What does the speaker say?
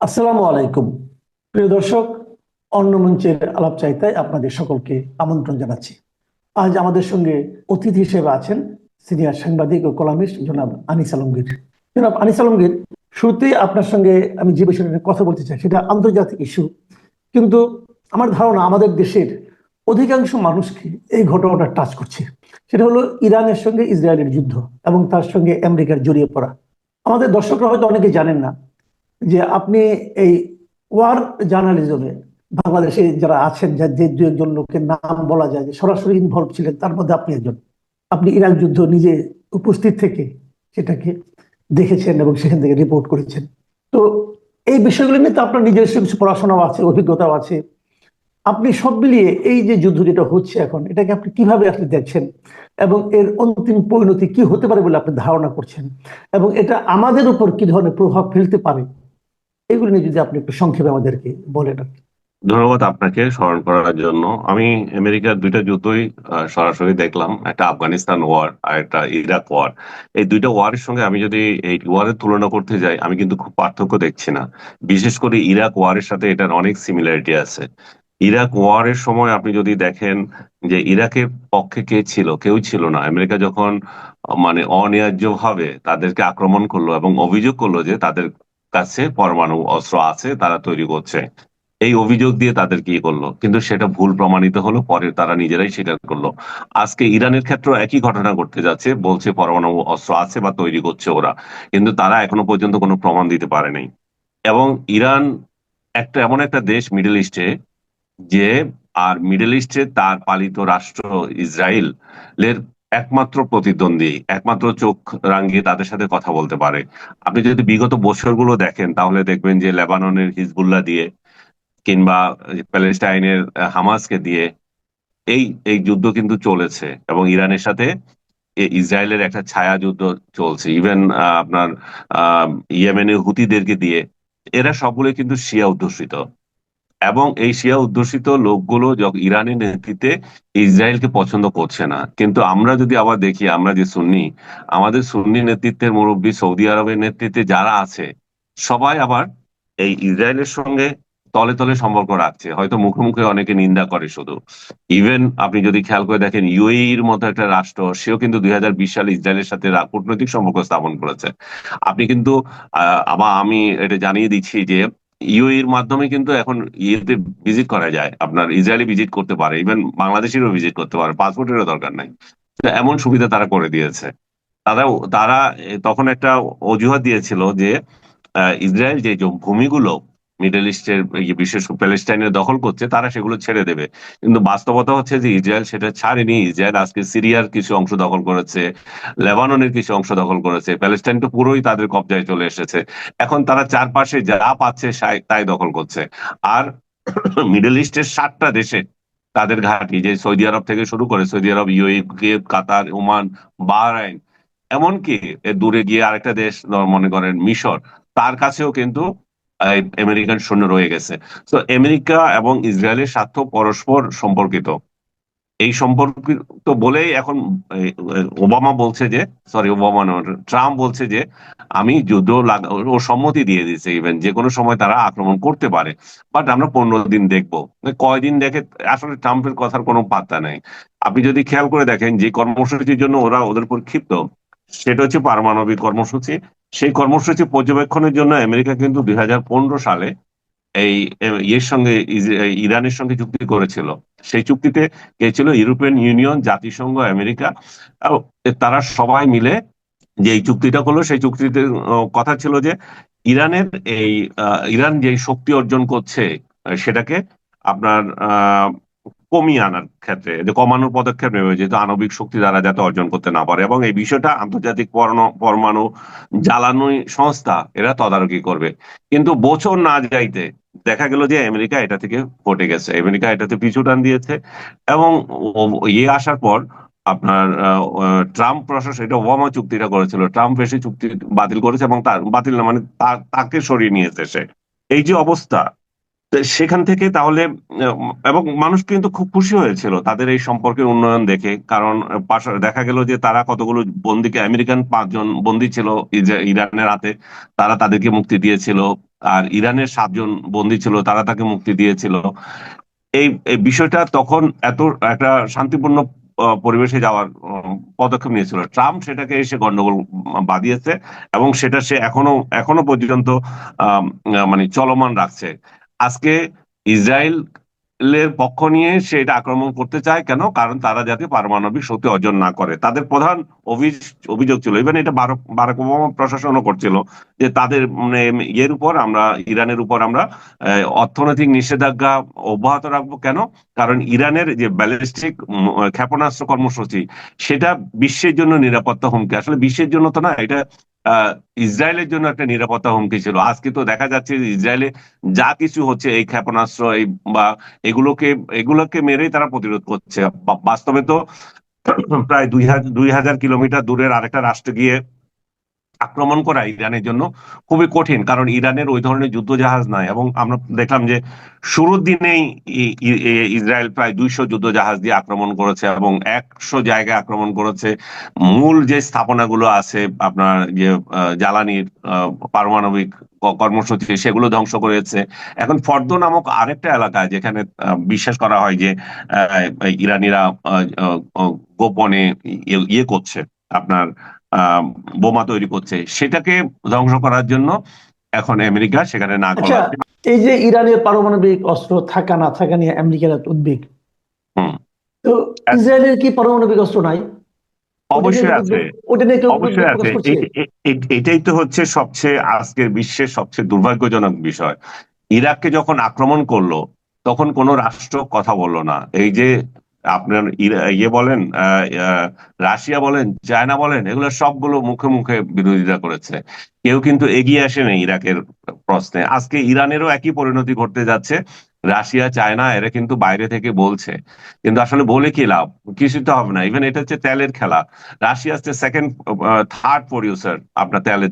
আসসালামু আলাইকুম। প্রিয় দর্শক, অন্য মঞ্চের আলাপ চাইতায় আপনাদের সকলকে আমন্ত্রণ জানাচ্ছি। আজ আমাদের সঙ্গে অতিথি হিসেবে আছেন সিনিয়র সাংবাদিক ও কলামিস্ট জনাব আনিস আলমগীর। জনাব আনিস আলমগীর, শুরুতেই আপনার সঙ্গে আমি যে বিষয়টা কথা বলতে চাই সেটা আন্তর্জাতিক ইস্যু। কিন্তু আমার ধারণা আমাদের দেশের অধিকাংশ মানুষকে এই ঘটনাটা টাচ করছে। সেটা হলো ইরানের সঙ্গে ইসরায়েলের যুদ্ধ এবং তার সঙ্গে আমেরিকার জড়িয়ে পড়া। আমাদের দর্শকরা হয়তো অনেকে জানেন না যে আপনি এই ওয়ার জার্নালিজমে বাংলাদেশে যারা আছেন, যা যে দু একজন লোকের নাম বলা যায়, যে সরাসরি ইনভলভ ছিলেন, তার মধ্যে আপনি একজন। আপনি ইরাক যুদ্ধ নিজে উপস্থিত থেকে সেটাকে দেখেছেন এবং সেখান থেকে রিপোর্ট করেছেন। তো এই বিষয়গুলো নিয়ে তো আপনার নিজস্ব কিছু পড়াশোনাও আছে, অভিজ্ঞতাও আছে। আপনি সব মিলিয়ে এই যে যুদ্ধ যেটা হচ্ছে এখন, এটাকে আপনি কীভাবে আপনি দেখছেন? এবং এর অন্তিম পরিণতি কি হতে পারে বলে আপনি ধারণা করছেন? এবং এটা আমাদের উপর কি ধরনের প্রভাব ফেলতে পারে? এগুলো নিয়ে যদি আপনি একটু সংক্ষেপে আমাদেরকে বলেন ধন্যবাদ আপনাকে স্মরণ করার জন্য। আমি আমেরিকার দুইটা যুদ্ধই সরাসরি দেখলাম, একটা আফগানিস্তান ওয়ার আর একটা ইরাক ওয়ার এই দুইটা ওয়ারের সঙ্গে আমি যদি এই ওয়ারের তুলনা করতে যাই, আমি কিন্তু খুব পার্থক্য দেখছি না। বিশেষ করে ইরাক ওয়ারের সাথে এটার অনেক সিমিলারিটি আছে। ইরাক ওয়ারের সময় আপনি যদি দেখেন যে ইরাকের পক্ষে কে ছিল, কেউ ছিল না। আমেরিকা যখন মানে মানে অন্যায্যভাবে তাদেরকে আক্রমণ করল এবং অভিযোগ করল যে তাদের কাছে পরমাণু অস্ত্র আছে, তারা তৈরি করছে। এই অভিযোগ দিয়ে তাদের কি করল? কিন্তু সেটা ভুল প্রমাণিত হলো, পরে তারা নিজেরাই স্বীকার করল। আজকে ইরানের ক্ষেত্রে একই ঘটনা ঘটতে যাচ্ছে, বলছে পরমাণু অস্ত্র আছে বা তৈরি করছে ওরা, কিন্তু তারা এখনও পর্যন্ত কোনো প্রমাণ দিতে পারেনি এবং ইরান একটা, এমন একটা দেশ মিডল ইস্টে, যে, আর মিডল ইস্টে তার পালিত রাষ্ট্র ইসরায়েল এর একমাত্র প্রতিদ্বন্দ্বী একমাত্র চোখ রাঙিয়ে তাদের সাথে কথা বলতে পারে। আপনি যদি বিগত বছরগুলো দেখেন তাহলে দেখবেন যে লেবাননের হিজবুল্লাহ দিয়ে কিংবা প্যালেস্টাইনের হামাসকে দিয়ে এই এই যুদ্ধ কিন্তু চলেছে এবং ইরানের সাথে ইসরায়েলের একটা ছায়া যুদ্ধ চলছে। ইভেন আপনার আহ, ইয়েমেনের হুতিদেরকে দিয়ে এরা সবগুলো কিন্তু শিয়া অধ্যুষিত। এবং এই শিয়া অধ্যুষিত লোকগুলো ইরানের নেতৃত্বে ইসরায়েলকে পছন্দ করছে না। কিন্তু আমরা যদি আবার দেখি, আমরা যে সুন্নি, আমাদের সুন্নি নেতৃত্বের মুরব্বী সৌদি আরবের নেতৃত্বে যারা আছে, সবাই আবার এই ইসরায়েলের সঙ্গে তলে তলে সম্পর্ক রাখছে। হয়তো মুখে মুখে অনেকে নিন্দা করে শুধু। ইভেন আপনি যদি খেয়াল করে দেখেন, ইউএইর মতো একটা রাষ্ট্র, সেও কিন্তু দুই হাজার বিশ সালে ইসরায়েলের সাথে কূটনৈতিক সম্পর্ক স্থাপন করেছে। আপনি কিন্তু আবার আমি এটা জানিয়ে দিচ্ছি যে ইউএইর মাধ্যমে কিন্তু এখন ইয়েতে ভিজিট করা যায়। আপনার ইসরায়েলি ভিজিট করতে পারে ইভেন বাংলাদেশেরও ভিজিট করতে পারে পাসপোর্টেরও দরকার নাই। এমন সুবিধা তারা করে দিয়েছে। তারা তারা তখন একটা অজুহাত দিয়েছিল যে ইসরায়েল যে ভূমিগুলো মিডল ইস্টের বিশেষ করে প্যালেস্টাইনের দখল করছে, তারা সেগুলো ছেড়ে দেবে। কিন্তু বাস্তবতা হচ্ছে যে ইসরায়েল সেটা ছাড়েনি। ইসরায়েল আজকে সিরিয়ার কিছু অংশ দখল করেছে, লেবাননের কিছু অংশ দখল করেছে। প্যালেস্টাইন তো পুরোই তাদের কবজায় চলে এসেছে। এখন তারা চারপাশে যা পাচ্ছে তাই দখল করছে। আর মিডল ইস্টের সাতটা দেশে তাদের ঘাঁটি, যে সৌদি আরব থেকে শুরু করে সৌদি আরব ইউএই কাতার, ওমান, বাহরাইন, এমনকি দূরে গিয়ে আরেকটা দেশ, মনে করেন মিশর, তার কাছেও কিন্তু আমেরিকান সৈন্য রয়ে গেছে। তো আমেরিকা এবং ইসরায়েলের স্বার্থ পরস্পর সম্পর্কিত। এই সম্পর্কিত বলেই এখন ওবামা বলছে যে সরি ওবামা ট্রাম্প বলছে যে, আমি যুদ্ধ ও সম্মতি দিয়ে দিয়েছে ইভেন যে কোনো সময় তারা আক্রমণ করতে পারে। বাট আমরা পনেরো দিন দেখব। কয়দিন দেখে, আসলে ট্রাম্পের কথার কোনো পাত্তা নেই। আপনি যদি খেয়াল করে দেখেন, যে কর্মসূচির জন্য ওরা ওদের উপর ক্ষিপ্ত, সেটা হচ্ছে পারমাণবিক কর্মসূচি। সেই কর্মসূচি পর্যবেক্ষণের জন্য আমেরিকা কিন্তু দুই হাজার পনেরো সালে এই ইয়ের সঙ্গে ইরানের সঙ্গে চুক্তি করেছিল। সেই চুক্তিতে কে ছিল? ইউরোপিয়ান ইউনিয়ন, জাতিসংঘ, আমেরিকা। তারা সবাই মিলে যে চুক্তিটা করল, সেই চুক্তিতে কথা ছিল যে ইরানের এই ইরান যে শক্তি অর্জন করছে, সেটাকে আপনার কমিয়ে আনার ক্ষেত্রে, যে কমানোর পদক্ষেপ নেবে, যেহেতু আণবিক শক্তি দ্বারা যাতে অর্জন করতে না পারে এবং এই বিষয়টা আন্তর্জাতিক পরমাণু জ্বালানি সংস্থা, এরা তদারকি করবে। কিন্তু বছর না যাইতে দেখা গেল যে আমেরিকা এটা থেকে হটে গেছে। আমেরিকা এটাতে পিছু টান দিয়েছে এবং ইয়ে আসার পর আপনার ট্রাম্প প্রশাসন এটা ওবামা চুক্তিটা করেছিল, ট্রাম্প এসে চুক্তি বাতিল করেছে এবং তার, বাতিল না মানে তাকে সরিয়ে নিয়েছে সে। এই যে অবস্থা সেখান থেকে তাহলে এবং মানুষ কিন্তু খুব খুশি হয়েছিল তাদের এই সম্পর্কের উন্নয়ন দেখে। কারণ দেখা গেল যে তারা কতগুলো বন্দীকে, আমেরিকান পাঁচজন বন্দী ছিল ইরানের হাতে তারা তাদেরকে মুক্তি দিয়েছিল। আর ইরানের সাতজন বন্দী ছিল, তারা তাকে মুক্তি দিয়েছিল। এই বিষয়টা তখন এত, একটা শান্তিপূর্ণ পরিবেশে যাওয়ার পদক্ষেপ নিয়েছিল। ট্রাম্প সেটাকে এসে গন্ডগোল বাঁধিয়েছে এবং সেটা সে এখনও এখনও পর্যন্ত মানে চলমান রাখছে। আজকে ইসরায়েল এর পক্ষ নিয়ে সে এটা আক্রমণ করতে চায় কেন? কারণ তারা যাতে পারমাণবিক শক্তি অর্জন না করে। তাদের প্রধান অভিযোগ ছিল ইভেন এটা বারাক ওবামা প্রশাসনও করছিল, যে তাদের মানে ইয়ের উপর আমরা, ইরানের উপর আমরা অর্থনৈতিক নিষেধাজ্ঞা অব্যাহত রাখব কেন? কারণ ইরানের যে ব্যালিস্টিক ক্ষেপণাস্ত্র কর্মসূচি, সেটা বিশ্বের জন্য নিরাপত্তা হুমকি। আসলে বিশ্বের জন্য তো না, এটা ইসরায়েলের জন্য একটা নিরাপত্তা হুমকি ছিল। আজকে তো দেখা যাচ্ছে যে ইসরায়েলে যা কিছু হচ্ছে, এই ক্ষেপণাস্ত্র বা এগুলোকে এগুলোকে মেরেই তারা প্রতিরোধ করছে। বাস্তবে তো প্রায় দুই হাজার দুই হাজার কিলোমিটার দূরের আরেকটা রাষ্ট্রে গিয়ে আক্রমণ করা ইরানের জন্য খুবই কঠিন, কারণ ইরানের ওই ধরনের যুদ্ধ জাহাজ নাই। এবং আমরা দেখলাম যে শুরুর দিনেই ইসরায়েল প্রায় দুইশো যুদ্ধ জাহাজ দিয়ে আক্রমণ করেছে এবং একশো জায়গায় আক্রমণ করেছে। মূল যে স্থাপনাগুলো আছে, আপনার যে জ্বালানির পারমাণবিক কর্মসূচি, সেগুলো ধ্বংস করেছে। এখন ফর্দ নামক আরেকটা এলাকা যেখানে বিশ্বাস করা হয় যে ইরানিরা গোপনে ইয়ে- করছে। আপনার বোমা তৈরি করছে। সেটাকে ধ্বংস করার জন্য এখন আমেরিকা সেখানে না আচ্ছা এই যে ইরানের পারমাণবিক অস্ত্র থাকা না থাকা নিয়ে আমেরিকার উদ্বেগ। তো ইসরায়েলের কি পারমাণবিক অস্ত্র নাই? অবশ্যই আছে। অবশ্যই আছে। এটাই তো হচ্ছে সবচেয়ে আজকের বিশ্বের সবচেয়ে দুর্ভাগ্যজনক বিষয়। ইরাককে যখন আক্রমণ করল তখন কোনো রাষ্ট্র কথা বলল না। এই যে আপনার ইয়ে বলেন রাশিয়া বলেন, চায়না বলেন, এগুলো সবগুলো মুখে মুখে বিরোধিতা করেছে। কেউ কিন্তু এগিয়ে আসেনি ইরাকের প্রশ্নে। আজকে ইরানেরও একই পরিণতি ঘটতে যাচ্ছে। রাশিয়া, চায়না, এরা কিন্তু বাইরে থেকে বলছে। কিন্তু আসলে বলে কি লাভ? কিছু তো হবে না। ইভেন এটা হচ্ছে তেলের খেলা। রাশিয়া হচ্ছে সেকেন্ড থার্ড প্রডিউসার আপনার তেলের